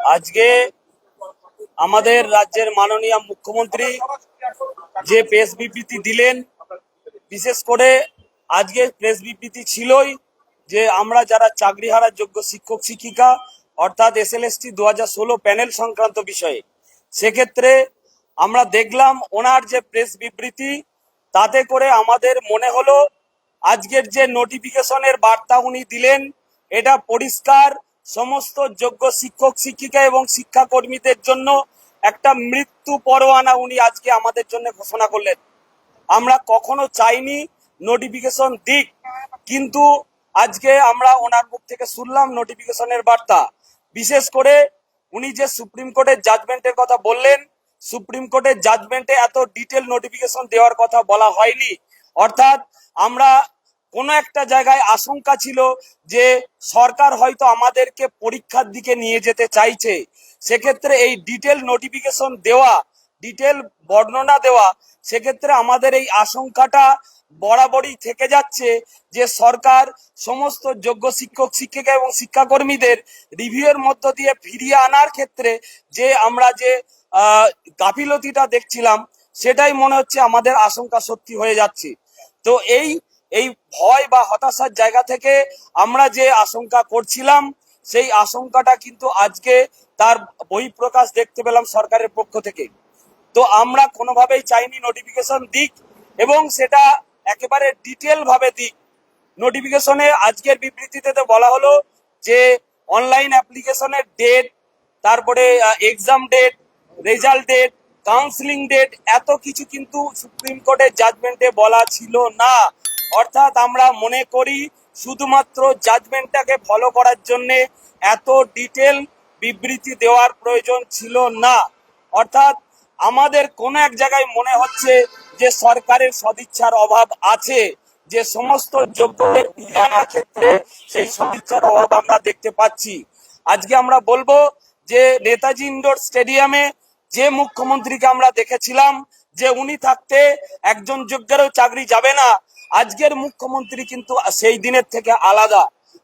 আজকে আমাদের রাজ্যের মাননীয় মুখ্যমন্ত্রী যে প্রেস বিবৃতি দিলেন, বিশেষ করে আজকে প্রেস বিবৃতি ছিলই যে আমরা যারা চাকরি হারার যোগ্য শিক্ষক, শিক্ষিকা, অর্থাৎ এস এল এস টি দু প্যানেল সংক্রান্ত বিষয়ে, সেক্ষেত্রে আমরা দেখলাম ওনার যে প্রেস বিবৃতি, তাতে করে আমাদের মনে হলো আজকের যে নোটিফিকেশনের বার্তা উনি দিলেন, এটা পরিষ্কার সমস্ত যোগ্য শিক্ষক, শিক্ষিকা এবং শিক্ষাকর্মীদের জন্য একটা মৃত্যু পরোয়ানা উনি আজকে আমাদের জন্য ঘোষণা করলেন। আমরা কখনো চাইনি নোটিফিকেশন দিক, কিন্তু আজকে আমরা ওনার মুখ থেকে শুনলাম নোটিফিকেশনের বার্তা। বিশেষ করে উনি যে সুপ্রিম কোর্টের জাজমেন্টের কথা বললেন, সুপ্রিম কোর্টের জাজমেন্টে এত ডিটেল নোটিফিকেশন দেওয়ার কথা বলা হয়নি। অর্থাৎ আমরা কোনো একটা জায়গায় আশঙ্কা ছিল যে সরকার হয়তো আমাদেরকে পরীক্ষার দিকে নিয়ে যেতে চাইছে। সেক্ষেত্রে এই ডিটেল নোটিফিকেশন দেওয়া, ডিটেল বর্ণনা দেওয়া, সেক্ষেত্রে আমাদের এই আশঙ্কাটা বরাবরই থেকে যাচ্ছে যে সরকার সমস্ত যোগ্য শিক্ষক, শিক্ষিকা এবং শিক্ষাকর্মীদের রিভিউয়ের মধ্য দিয়ে ফিরিয়ে আনার ক্ষেত্রে যে আমরা যে গাফিলতিটা দেখছিলাম, সেটাই মনে হচ্ছে আমাদের আশঙ্কা সত্যি হয়ে যাচ্ছে। তো এই এই ভয় বা হতাশার জায়গা থেকে আমরা যে আশঙ্কা করছিলাম, সেই আশঙ্কাটা কিন্তু আজকে তার বহিঃপ্রকাশ দেখতে পেলাম সরকারের পক্ষ থেকে। তো আমরা কোনোভাবেই চাইনি নোটিফিকেশন দিক এবং সেটা একেবারে ডিটেল ভাবে দিক। নোটিফিকেশনে আজকের বিবৃতিতে তো বলা হলো যে অনলাইন অ্যাপ্লিকেশনের ডেট তারপরে exam date result date counselling date এত কিছু কিন্তু সুপ্রিম কোর্টের জাজমেন্টে বলা ছিল না। অর্থাৎ আমরা মনে করি শুধুমাত্র জাজমেন্টটাকে ফলো করার জন্য এত ডিটেল বিবৃতি দেওয়ার প্রয়োজন ছিল না। অর্থাৎ আমাদের কোন এক জায়গায় মনে হচ্ছে যে সরকারের সদিচ্ছার অভাব আছে, যে সমস্ত ক্ষেত্রে সেই সদিচ্ছার অভাব আমরা দেখতে পাচ্ছি। আজকে আমরা বলব যে নেতাজি ইন্ডোর স্টেডিয়ামে যে মুখ্যমন্ত্রীকে আমরা দেখেছিলাম, যে উনি থাকতে একজন যোগ্যেরও চাকরি যাবে না আজকের মুখ্যমন্ত্রী কিন্তু সেই দিনের থেকে আলাদা।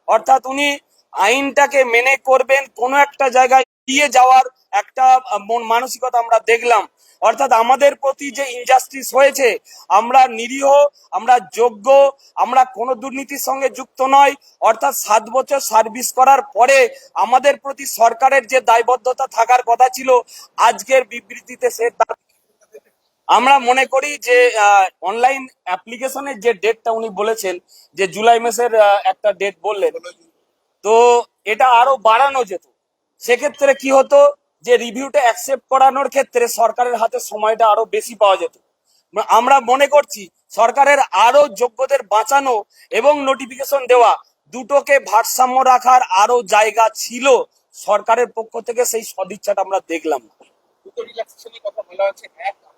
অর্থাৎ উনি আইনটাকে মেনে করবেন, কোনো একটা জায়গায় দিয়ে যাওয়ার একটা মন মানসিকতা আমরা দেখলাম। অর্থাৎ আমাদের প্রতি যে ইনজাস্টিস হয়েছে, আমরা নিরীহ, আমরা যোগ্য, আমরা কোনো দুর্নীতির সঙ্গে যুক্ত নয়। অর্থাৎ সাত বছর সার্ভিস করার পরে আমাদের প্রতি সরকারের যে দায়বদ্ধতা থাকার কথা ছিল, আজকের বিবৃতিতে সে তার আমরা মনে করি যে অনলাইন অ্যাপ্লিকেশনের যে ডেটটা উনি বলেছেন, যে জুলাই মাসের একটা ডেট বললেন, তো এটা আরও বাড়ানো যেত। সেক্ষেত্রে কি হতো যে রিভিউটা অ্যাকসেপ্ট করানোর ক্ষেত্রে সরকারের হাতে সময়টা আরও বেশি পাওয়া যেত। আমরা মনে করছি সরকারের আরও যোগ্যদের বাঁচানো এবং নোটিফিকেশন দেওয়া দুটোকে ভারসাম্য রাখার আরও জায়গা ছিল সরকারের পক্ষ থেকে, সেই সদিচ্ছাটা আমরা দেখলাম না।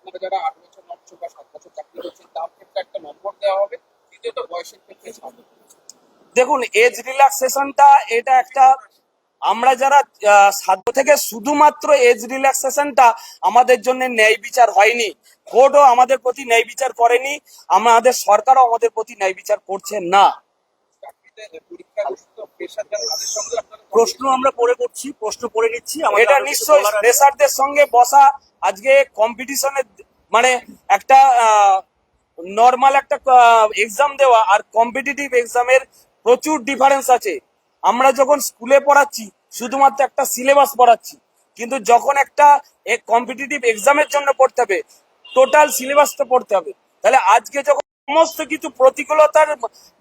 আপনারা যারা আট বছর ন বছর বা সাত বছর চাকরি করছেন তার ক্ষেত্রে একটা নম্বর দেওয়া হবে। দ্বিতীয়ত বয়সের ক্ষেত্রে দেখুন এজ রিল্যাক্সেশনটা এটা একটা আমরা যারা সাধ্য থেকে শুধুমাত্র এজ রিল্যাক্সেশনটা আমাদের জন্য ন্যায় বিচার হয়নি। কোর্টও আমাদের প্রতি ন্যায় বিচার করেনি। আমাদের সরকারও আমাদের প্রতি ন্যায় বিচার করছে না। প্রশ্ন আমরা পরে করছি প্রশ্ন পড়ে নিচ্ছি। এটা নিশ্চয়ই। রেসারদের সঙ্গে বসা আজকে কম্পিটিশনের মানে একটা নর্মাল একটা এক্সাম দেওয়া আর কম্পিটিটিভ এক্সামের প্রচুর ডিফারেন্স আছে। আমরা যখন স্কুলে পড়াচ্ছি, শুধুমাত্র একটা সিলেবাস পড়াচ্ছি, কিন্তু যখন একটা কম্পিটিটিভ এক্সামের জন্য পড়তে হবে টোটাল সিলেবাসটা পড়তে হবে। তাহলে আজকে যখন সমস্ত কিছু প্রতিকূলতার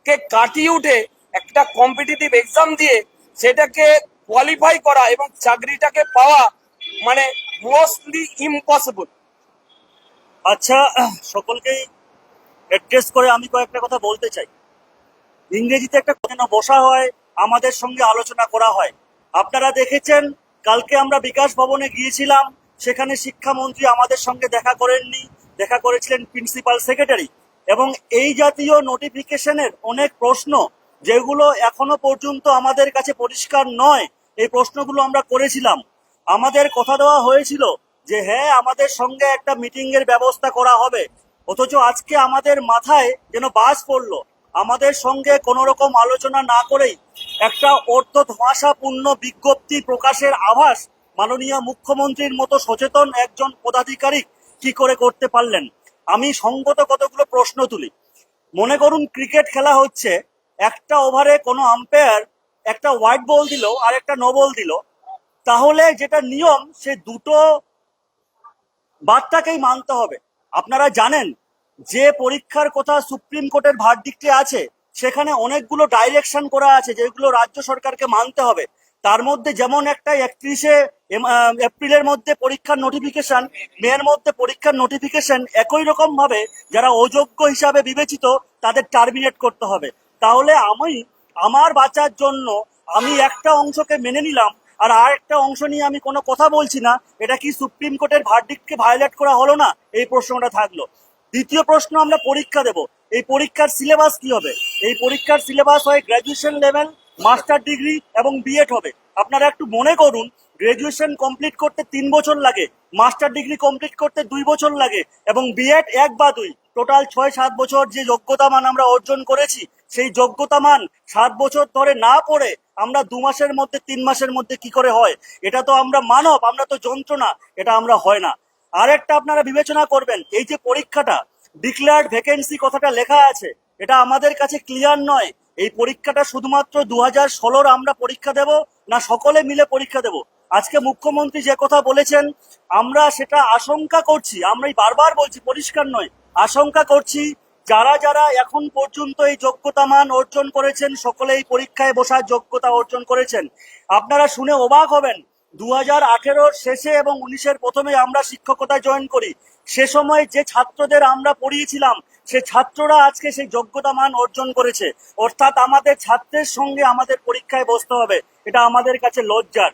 কে কাটিয়ে উঠে একটা কম্পিটিটিভ এক্সাম দিয়ে সেটাকে কোয়ালিফাই করা এবং চাকরিটাকে পাওয়া মানে মোস্টলি ইম্পসিবল আচ্ছা সকলকেই অ্যাড্রেস করে আমি কয়েকটা কথা বলতে চাই। ইংরেজিতে একটা যেন বসা হয়, আমাদের সঙ্গে আলোচনা করা হয়। আপনারা দেখেছেন, কালকে আমরা বিকাশ ভবনে গিয়েছিলাম, সেখানে শিক্ষামন্ত্রী আমাদের সঙ্গে দেখা করেননি। দেখা করেছিলেন প্রিন্সিপাল সেক্রেটারি এবং এই জাতীয় নোটিফিকেশনের অনেক প্রশ্ন, যেগুলো এখনও পর্যন্ত আমাদের কাছে পরিষ্কার নয়, এই প্রশ্নগুলো আমরা করেছিলাম। আমাদের কথা দেওয়া হয়েছিল যে হ্যাঁ আমাদের সঙ্গে একটা মিটিং এর ব্যবস্থা করা হবে। অথচ আজকে আমাদের মাথায় যেন বাস পড়ল। আমাদের সঙ্গে কোনো রকম আলোচনা না করেই একটা অর্থ ধোঁয়াশাপূর্ণ বিজ্ঞপ্তি প্রকাশের আভাস মাননীয় মুখ্যমন্ত্রীর মতো সচেতন একজন পদাধিকারী কি করে করতে পারলেন? আমি সঙ্গত কতগুলো প্রশ্ন তুলি। মনে করুন, ক্রিকেট খেলা হচ্ছে, একটা ওভারে কোনো আম্পায়ার একটা হোয়াইট বল দিল আর একটা নো বল দিল। তাহলে যেটা নিয়ম, সে দুটো বার্তাকেই মানতে হবে। আপনারা জানেন, যে পরীক্ষার কথা সুপ্রিম কোর্টের ভার ভার্ডিক্টে আছে, সেখানে অনেকগুলো ডাইরেকশন করা আছে, যেগুলো রাজ্য সরকারকে মানতে হবে। তার মধ্যে যেমন একটা একত্রিশে এপ্রিলের মধ্যে পরীক্ষার নোটিফিকেশন মেয়ের মধ্যে পরীক্ষার নোটিফিকেশন একই রকম ভাবে যারা অযোগ্য হিসাবে বিবেচিত, তাদের টার্মিনেট করতে হবে। তাহলে আমি, আমার বাঁচার জন্য আমি একটা অংশকে মেনে নিলাম আর আর একটা অংশ নিয়ে আমি কোনো কথা বলছি না, এটা কি সুপ্রিম কোর্টের ভার্ডিক্টকে ভায়োলেট করা হলো না? এই প্রশ্নটা থাকল। দ্বিতীয় প্রশ্ন আমরা পরীক্ষা দেব। এই পরীক্ষার সিলেবাস কি হবে? এই পরীক্ষার সিলেবাস হয় গ্র্যাজুয়েশন লেভেল মাস্টার ডিগ্রি এবং বিএড হবে। আপনারা একটু মনে করুন গ্রাজুয়েশন কমপ্লিট করতে তিন বছর লাগে মাস্টার ডিগ্রি কমপ্লিট করতে দুই বছর লাগে, এবং বিএড এক বা দুই। টোটাল ছয়, সাত বছর যে যোগ্যতা মান আমরা অর্জন করেছি, সেই যোগ্যতা মান সাত বছর ধরে না পড়ে আমরা দু মাসের মধ্যে, তিন মাসের মধ্যে কি করে হয়? এটা তো আমরা মানব, আমরা তো যন্ত্রণা, এটা আমরা হয় না। আরেকটা আপনারা বিবেচনা করবেন, এই যে পরীক্ষাটা ডিক্লেয়ার্ড ভ্যাকেন্সি কথাটা লেখা আছে, এটা আমাদের কাছে ক্লিয়ার নয়। এই পরীক্ষাটা শুধুমাত্র দু হাজার ষোলোর আমরা পরীক্ষা দেব, না সকলে মিলে পরীক্ষা দেব? আজকে মুখ্যমন্ত্রী যে কথা বলেছেন, আমরা সেটা আশঙ্কা করছি, আমরাই বারবার বলছি, পরিষ্কার নয়, আশঙ্কা করছি যারা যারা এখন পর্যন্ত এই যোগ্যতা মান অর্জন করেছেন সকলে এই পরীক্ষায় বসার যোগ্যতা অর্জন করেছেন। আপনারা শুনে অবাক হবেন দু হাজার শেষে এবং উনিশের প্রথমে আমরা শিক্ষকতা জয়েন করি। সে সময় যে ছাত্রদের আমরা পড়িয়েছিলাম, সে ছাত্ররা আজকে সেই যোগ্যতা মান অর্জন করেছে। অর্থাৎ আমাদের ছাত্রের সঙ্গে আমাদের পরীক্ষায় বসতে হবে, এটা আমাদের কাছে লজ্জার।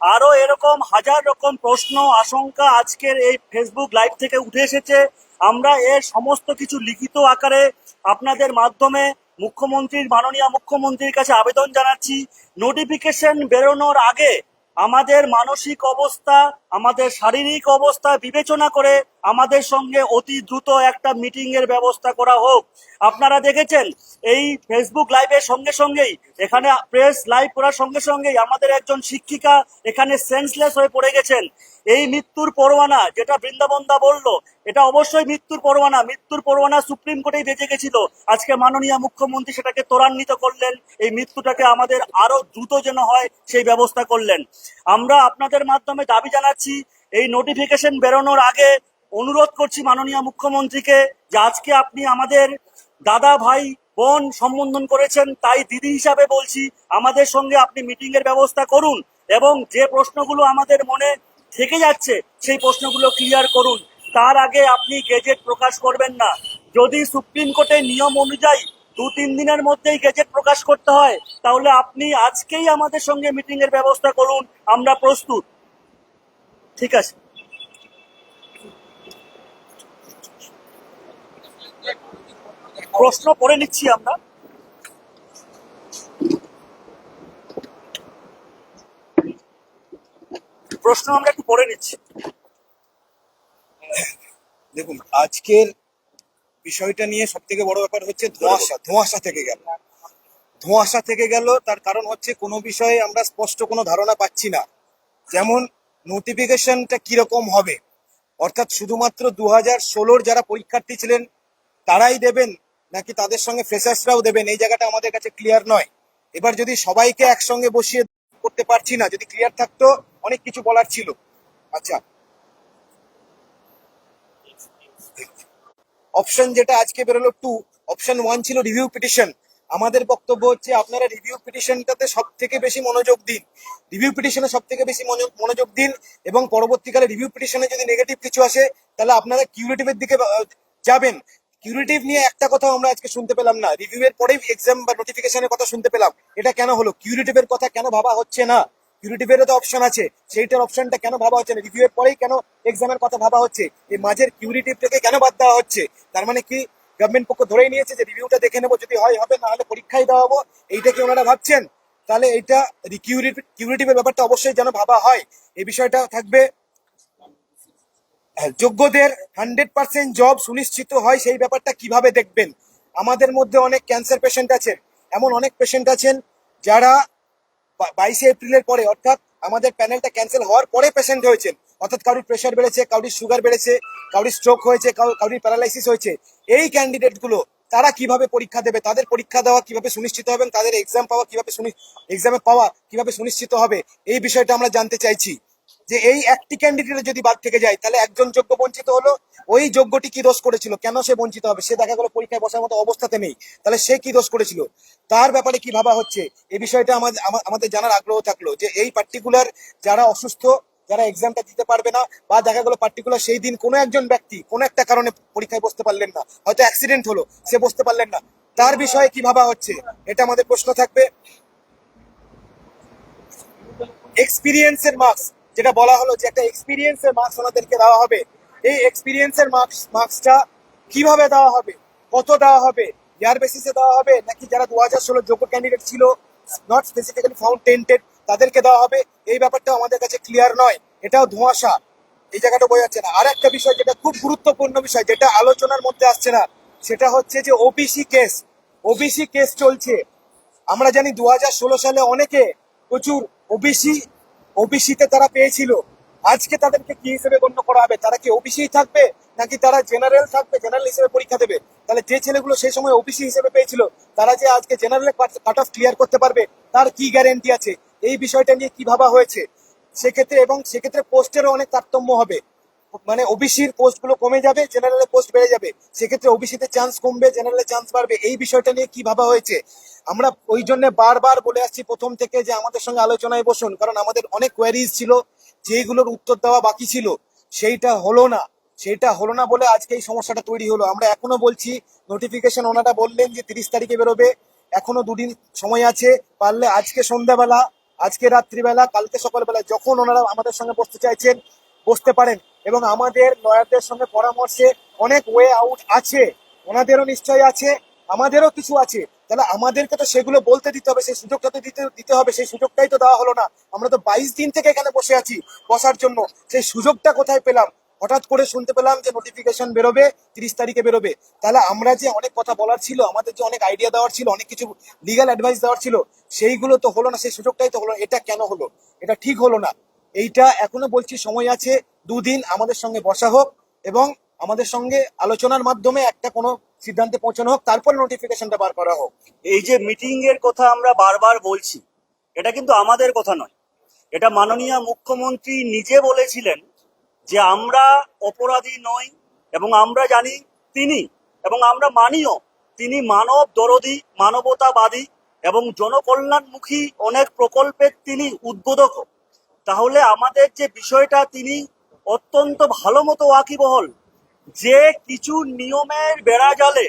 আরও এরকম হাজার রকম প্রশ্ন, আশঙ্কা আজকের এই ফেসবুক লাইভ থেকে উঠে এসেছে। আমরা এর সমস্ত কিছু লিখিত আকারে আপনাদের মাধ্যমে মুখ্যমন্ত্রীর, মাননীয় মুখ্যমন্ত্রীর কাছে আবেদন জানাচ্ছি। নোটিফিকেশন বেরোনোর আগে আমাদের মানসিক অবস্থা, আমাদের শারীরিক অবস্থা বিবেচনা করে আমাদের সঙ্গে অতি দ্রুত একটা মিটিং এর ব্যবস্থা করা হোক। আপনারা দেখেছেন, এই ফেসবুক লাইভের সঙ্গে সঙ্গেই, এখানে প্রেস লাইভ করার সঙ্গে সঙ্গেই আমাদের একজন শিক্ষিকা এখানে সেন্সলেস হয়ে পড়ে গেছেন। এই মৃত্যুর পরোয়ানা যেটা বৃন্দাবন্দা বলল, এটা অবশ্যই মৃত্যুর পরোয়ানা। মৃত্যুর পরোয়ানা সুপ্রিম কোর্টেই বেঁচে গেছিল। আজকে মাননীয় মুখ্যমন্ত্রী সেটাকে ত্বরান্বিত করলেন। এই মৃত্যুটাকে আমাদের আরও দ্রুত যেন হয়, সেই ব্যবস্থা করলেন। আমরা আপনাদের মাধ্যমে দাবি জানাচ্ছি, এই নোটিফিকেশন বেরোনোর আগে অনুরোধ করছি মাননীয় মুখ্যমন্ত্রীকে যে আজকে আপনি আমাদের দাদা, ভাই, বোন সম্বোধন করেছেন, তাই দিদি হিসাবে বলছি, আমাদের সঙ্গে আপনি মিটিং এর ব্যবস্থা করুন এবং যে প্রশ্নগুলো আমাদের মনে থেকে যাচ্ছে, সেই প্রশ্নগুলো ক্লিয়ার করুন। তার আগে আপনি গেজেট প্রকাশ করবেন না। যদি সুপ্রিম কোর্টের নিয়ম অনুযায়ী দু তিন দিনের মধ্যেই গেজেট প্রকাশ করতে হয়, তাহলে আপনি আজকেই আমাদের সঙ্গে মিটিং এর ব্যবস্থা করুন, আমরা প্রস্তুত। ঠিক আছে। প্রশ্ন করে নিচ্ছি আমরা। প্রশ্ন আমরা একটু পড়ে নিচ্ছি। দেখুন, আজকের বিষয়টা নিয়ে সব থেকে বড় ব্যাপার হচ্ছে ধোঁয়াশা ধোঁয়াশা থেকে গেল। ধোঁয়াশা থেকে গেল, তার কারণ হচ্ছে কোনো বিষয়ে আমরা স্পষ্ট কোনো ধারণা পাচ্ছি না। যেমন নোটিফিকেশনটা কীরকম হবে? অর্থাৎ শুধুমাত্র দু হাজার ষোলোর যারা পরীক্ষার্থী ছিলেন, তারাই দেবেন? নাকি তাদের সঙ্গে ফ্রেশার্সরাও দেবেন? এই জায়গাটা আমাদের কাছে ক্লিয়ার নয়। এবার যদি সবাইকে একসঙ্গে বসিয়ে করতে পারছি না, যদি ক্লিয়ার থাকতো অনেক কিছু বলার ছিল। আচ্ছা। অপশন যেটা আজকে বেরোলো টু অপশন ওয়ান ছিল রিভিউ পিটিশন আমাদের বক্তব্য হচ্ছে, আপনারা রিভিউ পিটিশনটাতে সব থেকে বেশি মনোযোগ দিন। রিভিউ পিটিশনে সব থেকে বেশি মনো- মনোযোগ দিন এবং পরবর্তীকালে রিভিউ পিটিশনে যদি নেগেটিভ কিছু আসে, তাহলে আপনারা কিউরেটিভের দিকে যাবেন। কিউরেটিভ নিয়ে একটা কথা আমরা আজকে শুনতে পেলাম না। রিভিউ এর পরেই এক্সাম বা নোটিফিকেশনের কথা শুনতে পেলাম। এটা কেন হলো? কিউরেটিভের কথা কেন ভাবা হচ্ছে না? কিউরেটিভেরও তো অপশন আছে। সেইটার অপশনটা কেন ভাবা হচ্ছে না? রিভিউ এর পরেই কেন এক্সামের কথা ভাবা হচ্ছে? এই মাঝের কিউরেটিভটাকে কেন বাদ দেওয়া হচ্ছে? তার মানে কি? গভর্নমেন্ট পক্ষ ধরেই নিয়েছে যে রিভিউটা দেখে নেব যদি হয় হবে না হলে পরীক্ষায় দেওয়া হব এইটা কি ওনারা ভাবছেন? তাহলে এইটা কিউরেটিভের ব্যাপারটা অবশ্যই যেন ভাবা হয়। এই বিষয়টা থাকবে। হ্যাঁ, যোগ্যদের হান্ড্রেড পার্সেন্ট জব সুনিশ্চিত হয় সেই ব্যাপারটা কীভাবে দেখবেন? আমাদের মধ্যে অনেক ক্যান্সার পেশেন্ট আছেন। এমন অনেক পেশেন্ট আছেন যারা বাইশে এপ্রিলের পরে, অর্থাৎ আমাদের প্যানেলটা ক্যান্সেল হওয়ার পরে পেশেন্ট হয়েছেন। অর্থাৎ কারোর প্রেশার বেড়েছে, কারোর সুগার বেড়েছে, কারোর স্ট্রোক হয়েছে, কারোর প্যারালাইসিস হয়েছে। এই ক্যান্ডিডেটগুলো তারা কীভাবে পরীক্ষা দেবে? তাদের পরীক্ষা দেওয়া কীভাবে সুনিশ্চিত হবে তাদের এক্সাম পাওয়া কীভাবে এক্সামে পাওয়া কীভাবে সুনিশ্চিত হবে? এই বিষয়টা আমরা জানতে চাইছি। যে এই একটি ক্যান্ডিডেট যদি বাদ থেকে যায়, তাহলে একজন যোগ্য বঞ্চিত হলো, ওই যোগ্যটি কি দোষ করেছিল? কেন সে বঞ্চিত হবে? সে দেখা গেলো পরীক্ষায় বসার মতো অবস্থাতে নেই। তাহলে সে কি দোষ করেছিল? তার ব্যাপারে কি ভাবা হচ্ছে? এই বিষয়টা আমাদের আমাদের জানার আগ্রহ থাকল যে এই পার্টিকুলার যারা অসুস্থ, যারা এক্সামটা দিতে পারবে না, বা দেখা গেলো পার্টিকুলার সেই দিন কোনো একজন ব্যক্তি কোনো একটা কারণে পরীক্ষায় বসতে পারলেন না, হয়তো অ্যাক্সিডেন্ট হলো, সে বসতে পারলেন না। তার বিষয়ে কি ভাবা হচ্ছে? এটা আমাদের প্রশ্ন থাকবে। এক্সপিরিয়েন্সের মার্কস যেটা বলা হলো যে একটা এক্সপিরিয়েন্সের মার্কস ওনাদেরকে দেওয়া হবে। এই এক্সপিরিয়েন্সের মার্কস মার্কসটা কীভাবে দেওয়া হবে? কত দেওয়া হবে? ইয়ার বেসিসে দেওয়া হবে? নাকি যারা দু হাজার ষোলো যোগ্য ক্যান্ডিডেট ছিল নট স্পেসিফিক্যালি ফাউন্ড টেন্টেড তাদেরকে দেওয়া হবে? এই ব্যাপারটা আমাদের কাছে ক্লিয়ার নয়। এটাও ধোঁয়াশা। এই জায়গাটা বোঝা যাচ্ছে না। আর একটা বিষয় যেটা খুব গুরুত্বপূর্ণ বিষয়, যেটা আলোচনার মধ্যে আসছে না, সেটা হচ্ছে যে ওবিসি কেস ওবিসি কেস চলছে। আমরা জানি দু হাজার ষোলো সালে অনেকে প্রচুর ওবিসি ওবিসিতে তারা পেয়েছিল। আজকে তাদেরকে কি হিসেবে গণ্য করা হবে? তারা কি ওবিসি থাকবে? নাকি তারা জেনারেল থাকবে, জেনারেল হিসেবে পরীক্ষা দেবে? তাহলে যে ছেলেগুলো সেই সময় ওবিসি হিসেবে পেয়েছিল, তারা যে আজকে জেনারেল কাট অফ ক্লিয়ার করতে পারবে, তার কি গ্যারেন্টি আছে? এই বিষয়টা নিয়ে কি ভাবা হয়েছে? সেক্ষেত্রে এবং সেক্ষেত্রে পোস্টেরও অনেক তারতম্য হবে। মানে ওবিসির পোস্টগুলো কমে যাবে জেনারেলের পোস্ট বেড়ে যাবে। সেক্ষেত্রে ওবিসিতে চান্স কমবে জেনারেলে চান্স বাড়বে। এই বিষয়টা নিয়ে কি ভাবা হয়েছে? আমরা ওই জন্য বারবার বলে আসছি প্রথম থেকে যে আমাদের সঙ্গে আলোচনায় বসুন, কারণ আমাদের অনেক কোয়ারিজ ছিল যেগুলোর উত্তর দেওয়া বাকি ছিল। সেইটা হলো না। সেটা হলো না বলে আজকে এই সমস্যাটা তৈরি হলো। আমরা এখনও বলছি নোটিফিকেশন ওনারা বললেন যে তিরিশ তারিখে বেরোবে। এখনও দুদিন সময় আছে। পারলে আজকে সন্ধ্যাবেলা, আজকে রাত্রিবেলা, কালকে সকালবেলা যখন ওনারা আমাদের সঙ্গে বসতে চাইছেন, বসতে পারেন। এবং আমাদের লয়ারদের সঙ্গে পরামর্শে অনেক ওয়ে আউট আছে। ওনাদেরও নিশ্চয়ই আছে, আমাদেরও কিছু আছে। তাহলে আমাদেরকে তো সেগুলো বলতে দিতে হবে, সেই সুযোগটা তো দিতে দিতে হবে, সেই সুযোগটাই তো দেওয়া হলো না। আমরা তো বাইশ দিন থেকে এখানে বসে আছি, বসার জন্য। সেই সুযোগটা কোথায় পেলাম? হঠাৎ করে শুনতে পেলাম যে নোটিফিকেশন বেরোবে, তিরিশ তারিখে বেরোবে। তাহলে আমরা যে অনেক কথা বলার ছিল, আমাদের যে অনেক আইডিয়া দেওয়ার ছিল, অনেক কিছু লিগাল অ্যাডভাইস দেওয়ার ছিল, সেইগুলো তো হলো না, সেই সুযোগটাই তো হলো এটা কেন হলো? এটা ঠিক হলো না। এইটা এখনও বলছি, সময় আছে, দুদিন আমাদের সঙ্গে বসা হোক এবং আমাদের সঙ্গে আলোচনার মাধ্যমে একটা কোনো সিদ্ধান্তে পৌঁছানো হোক, তারপর নোটিফিকেশনটা বার করা হোক। এই যে মিটিং এর কথা আমরা বারবার বলছি, এটা কিন্তু আমাদের কথা নয়। এটা মাননীয় মুখ্যমন্ত্রী নিজে বলেছিলেন যে আমরা অপরাধী নই এবং আমরা জানি তিনি এবং আমরা মানিও, তিনি মানব দরদি, মানবতাবাদী এবং জনকল্যাণমুখী অনেক প্রকল্পের তিনি উদ্বোধক। তাহলে আমাদের যে বিষয়টা, তিনি অত্যন্ত ভালো মতো ওয়াকিবহল। যে কিছু নিয়মের বেড়াজালে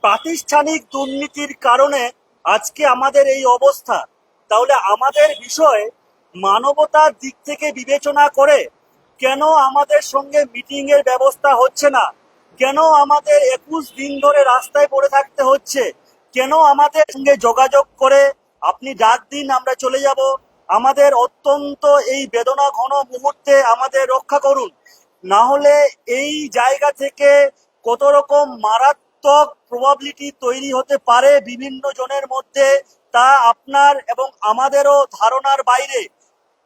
প্রাতিষ্ঠানিক দুর্নীতির কারণে আজকে আমাদের এই অবস্থা, তাহলে আমাদের বিষয় মানবতার দিক থেকে বিবেচনা করে কেন আমাদের সঙ্গে মিটিং এর ব্যবস্থা হচ্ছে না? কেন আমাদের একুশ দিন ধরে রাস্তায় পড়ে থাকতে হচ্ছে? কেন আমাদের সঙ্গে যোগাযোগ করে আপনি ডাক দিন, আমরা চলে যাব? আমাদের অত্যন্ত এই বেদনা ঘন মুহূর্তে আমাদের রক্ষা করুন। না হলে এই জায়গা থেকে কত রকম মারাত্মক প্রবাবিলিটি তৈরি হতে পারে বিভিন্ন জনের মধ্যে, তা আপনার এবং আমাদেরও ধারণার বাইরে।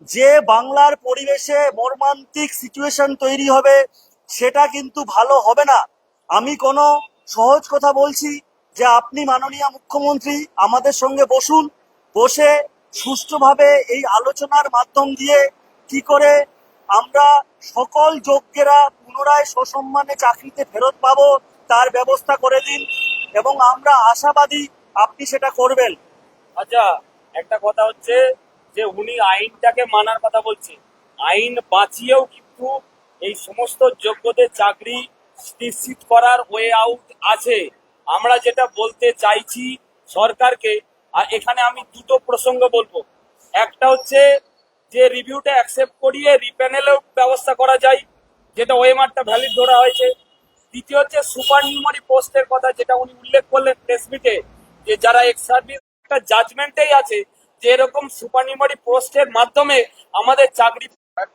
যে বাংলার পরিবেশে মর্মান্তিক সিচুয়েশন তৈরি হবে, সেটা কিন্তু ভালো হবে না। আমি কোনো সহজ কথা বলছি যে আপনি মাননীয় মুখ্যমন্ত্রী, আমাদের সঙ্গে বসুন। বসে সুষ্ঠুভাবে এই আলোচনার মাধ্যম দিয়ে কি করে আমরা সকল যোগ্যেরা পুনরায় সসম্মানে চাকরিতে ফেরত পাবো, তার ব্যবস্থা করে দিন এবং আমরা আশাবাদী আপনি সেটা করবেন। আচ্ছা একটা কথা হচ্ছে যে উনি আইনটাকে মানার কথা বলছে। আইন বাঁচিয়েও কিন্তু এই সমস্ত যোগ্যদের চাকরি নিশ্চিত করার ওয়ে আউট আছে। আমরা যেটা বলতে চাইছি সরকারকে আর এখানে আমি দুটো প্রসঙ্গ বলব। একটা হচ্ছে যে রিভিউটা অ্যাকসেপ্ট করিয়ে রিপ্যানেলের ব্যবস্থা করা যায় যেটা ওয়েমারটা ভ্যালিড ধরা হয়েছে। দ্বিতীয় হচ্ছে সুপার নিউমারি পোস্টের কথা যেটা উনি উল্লেখ করলেন প্রেস মিটে যে যারা এক্স সার্ভিস একটা জাজমেন্টেই আছে যে এরকম সুপার নিউমারি পোস্টের মাধ্যমে আমাদের চাকরি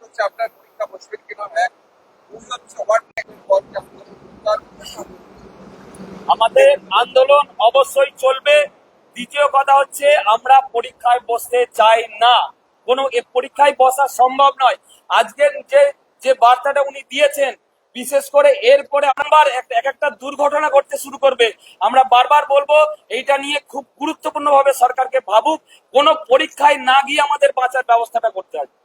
হচ্ছে আপনার পরীক্ষা বসবেন কিনা তার আমাদের আন্দোলন অবশ্যই চলবে। দ্বিতীয় কথা হচ্ছে, আমরা পরীক্ষায় বসতে চাই না। কোনো পরীক্ষায় বসা সম্ভব নয়। আজকের যে যে বার্তাটা উনি দিয়েছেন, বিশেষ করে এরপরে এক- এক একটা দুর্ঘটনা ঘটতে শুরু করবে। আমরা বারবার বলব, এইটা নিয়ে খুব গুরুত্বপূর্ণভাবে সরকারকে ভাবুক, কোনো পরীক্ষায় না গিয়ে আমাদের বাঁচার ব্যবস্থাটা করতে হবে।